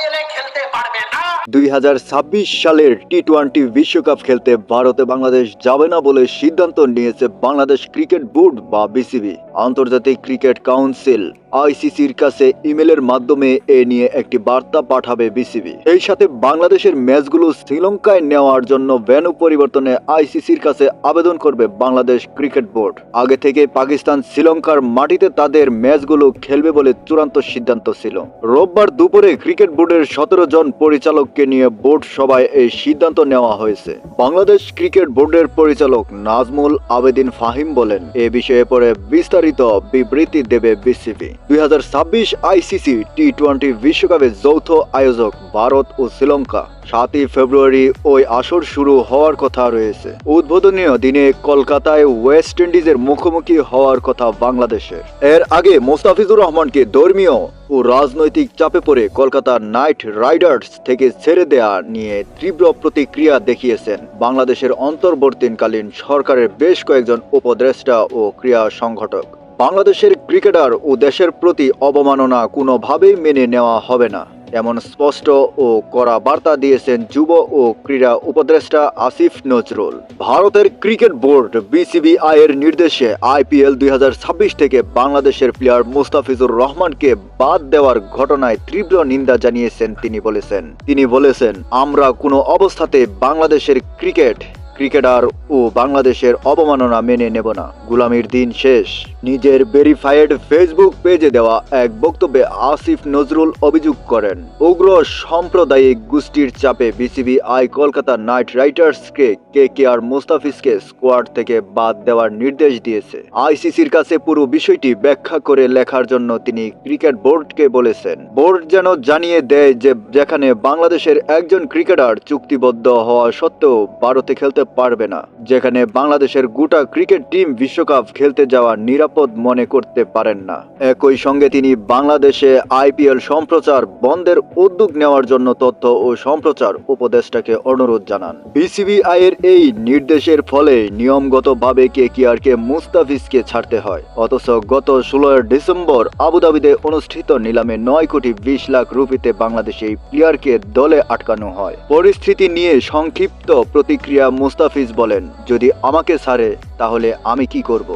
এ খেলতে পারবে না। দুই হাজার ছাব্বিশ সালের টি টোয়েন্টি বিশ্বকাপ খেলতে ভারতে বাংলাদেশ যাবে না বলে সিদ্ধান্ত নিয়েছে বাংলাদেশ ক্রিকেট বোর্ড বা বিসিবি। আন্তর্জাতিক ক্রিকেট কাউন্সিল। আইসিসির কাছে ইমেলের মাধ্যমে এ নিয়ে একটি বার্তা পাঠাবে বিসিবি। এই সাথে বাংলাদেশের ম্যাচগুলো শ্রীলঙ্কায় নেওয়ার জন্য ভেন্যু পরিবর্তনে আইসিসির কাছে আবেদন করবে বাংলাদেশ ক্রিকেট বোর্ড। আগে থেকে পাকিস্তান শ্রীলঙ্কার মাটিতে তাদের ম্যাচগুলো খেলবে বলে চূড়ান্ত সিদ্ধান্ত ছিল। রোববার দুপুরে ক্রিকেট বোর্ডের সতেরো জন পরিচালককে নিয়ে বোর্ড সভায় এই সিদ্ধান্ত নেওয়া হয়েছে। বাংলাদেশ ক্রিকেট বোর্ডের পরিচালক নাজমুল আবেদিন ফাহিম বলেন, এ বিষয়ে পরে বিস্তারিত বিবৃতি দেবে বিসিবি। দুই হাজার ছাব্বিশ আইসিসি টি টোয়েন্টি বিশ্বকাপের যৌথ আয়োজক ভারত ও শ্রীলঙ্কা। সাতই ফেব্রুয়ারি ওই আসর শুরু হওয়ার কথা রয়েছে। উদ্বোধনীয় দিনে কলকাতায় ওয়েস্ট ইন্ডিজের মুখোমুখি হওয়ার কথা বাংলাদেশের এর আগে মোস্তাফিজুর রহমানকে ধর্মীয় ও রাজনৈতিক চাপে পড়ে কলকাতা নাইট রাইডার্স থেকে ছেড়ে দেয়া নিয়ে তীব্র প্রতিক্রিয়া দেখিয়েছেন বাংলাদেশের অন্তর্বর্তীকালীন সরকারের বেশ কয়েকজন উপদেষ্টা ও ক্রীড়া সংগঠক। বাংলাদেশের ক্রিকেটার ও দেশের প্রতি অবমাননা কোনোভাবেই মেনে নেওয়া হবে না। এমন স্পষ্ট ও কড়া বার্তা দিয়েছেন যুব ও ক্রীড়া উপদেষ্টা আসিফ নজরুল। ভারতের ক্রিকেট বোর্ড বিসিবিআই এর নির্দেশে আইপিএল দুই হাজার ছাব্বিশ থেকে বাংলাদেশের প্লেয়ার মুস্তাফিজুর রহমানকে বাদ দেওয়ার ঘটনায় তীব্র নিন্দা জানিয়েছেন তিনি বলেছেন। তিনি বলেছেন, আমরা কোনো অবস্থাতে বাংলাদেশের ক্রিকেট, ক্রিকেটার ও বাংলাদেশের অবমাননা মেনে নেব না। গুলামির দিন শেষ। নিজের ভেরিফাইড ফেসবুক পেজে দেওয়া এক বক্তব্যে আসিফ নজরুল অভিযোগ করেন। উগ্র সাম্প্রদায়িক গোষ্ঠীর চাপে বিসিবি আই কলকাতা নাইট রাইডার্সকে কে কে আর মুস্তাফিজকে স্কোয়াড থেকে বাদ দেওয়ার নির্দেশ দিয়েছে। আইসিসির কাছে পুরো বিষয়টি ব্যাখ্যা করে লেখার জন্য তিনি ক্রিকেট বোর্ডকে বলেছেন। বোর্ড যেন জানিয়ে দেয় যে যেখানে বাংলাদেশের একজন ক্রিকেটার চুক্তিবদ্ধ হওয়া সত্ত্বেও ভারতে খেলতে পারবে না, যেখানে বাংলাদেশের গোটা ক্রিকেট টিম বিশ্বকাপ খেলতে যাওয়া নিরাপদ মনে করতে পারেন না। একই সঙ্গে তিনি বাংলাদেশে আইপিএল সম্প্রচার বন্ধের উদ্যোগ নেওয়ার জন্য তথ্য ও সম্প্রচার উপদেষ্টাকে অনুরোধ জানান। বিসিবিআই এর এই নির্দেশের ফলে নিয়মগতভাবে কে কিয়ারকে মুস্তাফিজকে ছাড়তে হয়। অথচ গত ষোলোই ডিসেম্বর আবুধাবিতে অনুষ্ঠিত নিলামে নয় কোটি বিশ লাখ রুপিতে বাংলাদেশে প্লেয়ারকে দলে আটকানো হয়। পরিস্থিতি নিয়ে সংক্ষিপ্ত প্রতিক্রিয়া মুস্তাফিজ বলেন, যদি আমাকে ছাড়ে, তাহলে আমি কি করব?